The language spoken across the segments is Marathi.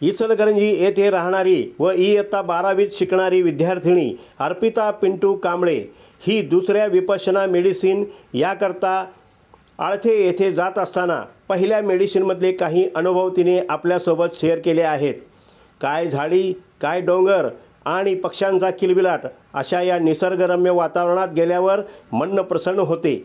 इचलकरंजी येथे राहणारी व इयत्ता बारावीत शिकणारी विद्यार्थिनी अर्पिता पिंटू कांबळे ही दुसऱ्या विपशना मेडिसिन याकरता आळथे येथे जात असताना पहिल्या मेडिसिनमधले काही अनुभव तिने आपल्यासोबत शेअर केले आहेत. काय झाडी काय डोंगर आणि पक्ष्यांचा किलबिलाट अशा या निसर्गरम्य वातावरणात गेल्यावर मन प्रसन्न होते.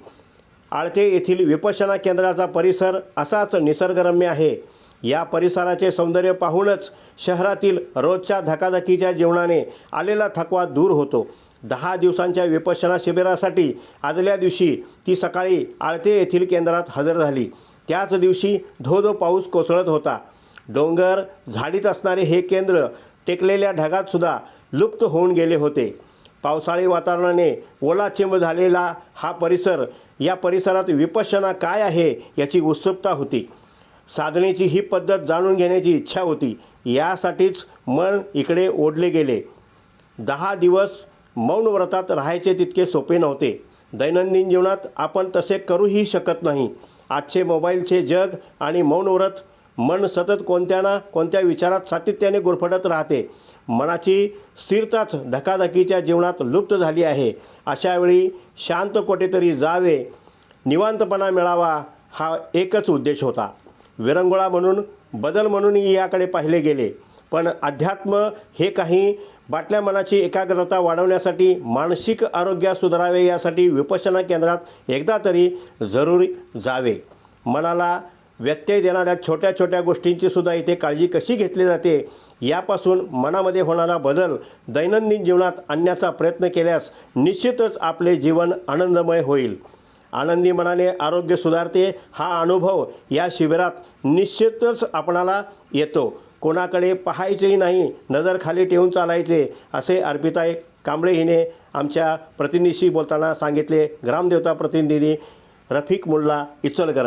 आळते येथील विपश्यना केंद्राचा परिसर असाच निसर्गरम्य आहे. या परिसराचे सौंदर्य पाहूनच शहरातील रोजच्या धकाधकीच्या जीवनाने आलेला थकवा दूर होतो. दहा दिवसांच्या विपश्यना शिबिरासाठी आदल्या दिवशी ती सकाळी आळते येथील केंद्रात हजर झाली. त्याच दिवशी धोधो पाऊस कोसळत होता. डोंगर झाडीत असणारे हे केंद्र टेकलेल्या ढगातसुद्धा लुप्त होऊन गेले होते. पावसाळी वातावरणाने ओलाचिंब झालेला हा परिसर या परिसरात विपश्यना काय आहे याची उत्सुकता होती. साधनेची ही पद्धत जाणून घेण्याची इच्छा होती. यासाठीच मन इकडे ओढले गेले. दहा दिवस मौन व्रतात राहायचे तितके सोपे नव्हते. दैनंदिन जीवनात आपण तसे करूही शकत नाही. आजचे मोबाईलचे जग आणि मौन व्रत मन सतत कोणत्या ना कोणत्या विचारात सातत्याने गुरफटत राहते. मनाची स्थिरताच धकाधकीच्या जीवनात लुप्त झाली आहे. अशावेळी शांत कोठेतरी जावे निवांतपणा मिळावा हा एकच उद्देश होता. विरंगुळा म्हणून बदल म्हणूनही याकडे पाहिले गेले. पण अध्यात्म हे काही बाटल्या मनाची एकाग्रता वाढवण्यासाठी मानसिक आरोग्य सुधारावे यासाठी विपश्यना केंद्रात एकदा तरी जरूर जावे. मनाला व्यत्यय देणाऱ्या छोट्या छोट्या गोष्टींची सुद्धा इथे काळजी कशी घेतली जाते यापासून मनामध्ये होणारा बदल दैनंदिन जीवनात आणण्याचा प्रयत्न केल्यास निश्चितच आपले जीवन आनंदमय होईल. आनंदी मनाने आरोग्य सुधारते हा अनुभव या शिबिरात निश्चितच आपणाला येतो. कोणाकडे पाहायचेही नाही नजर खाली ठेवून चालायचे असे अर्पिताई कांबळे हिने आमच्या प्रतिनिधीशी बोलताना सांगितले. ग्रामदेवता प्रतिनिधी रफिक मुल्ला इचलकरंजी.